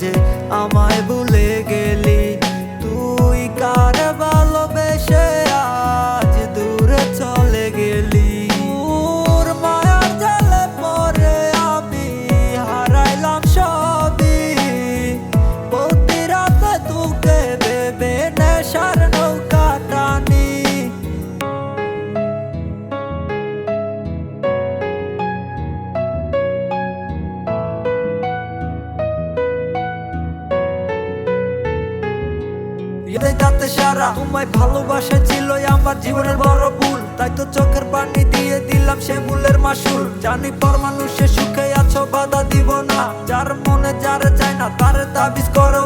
যে আমায় ভুলে গেলি। তুই কার ভালোবেসে আজ দূরে চলে গেলি? তোর মায়ার জালে পরে আমি হারাইলাম সবই। প্রতি রাতে তোকে ভেবে নেশার বিয়েতে যাতে সারা। তোমায় ভালোবাসা ছিল আমার জীবনের বড় ভুল। তাই তো চোখের পানি দিয়ে দিলাম সে মূলের মাসুল। জানি পর মানুষের সুখে আছো, বাধা দিব না। যার মনে যার চায় না, তার তাবিজ করো।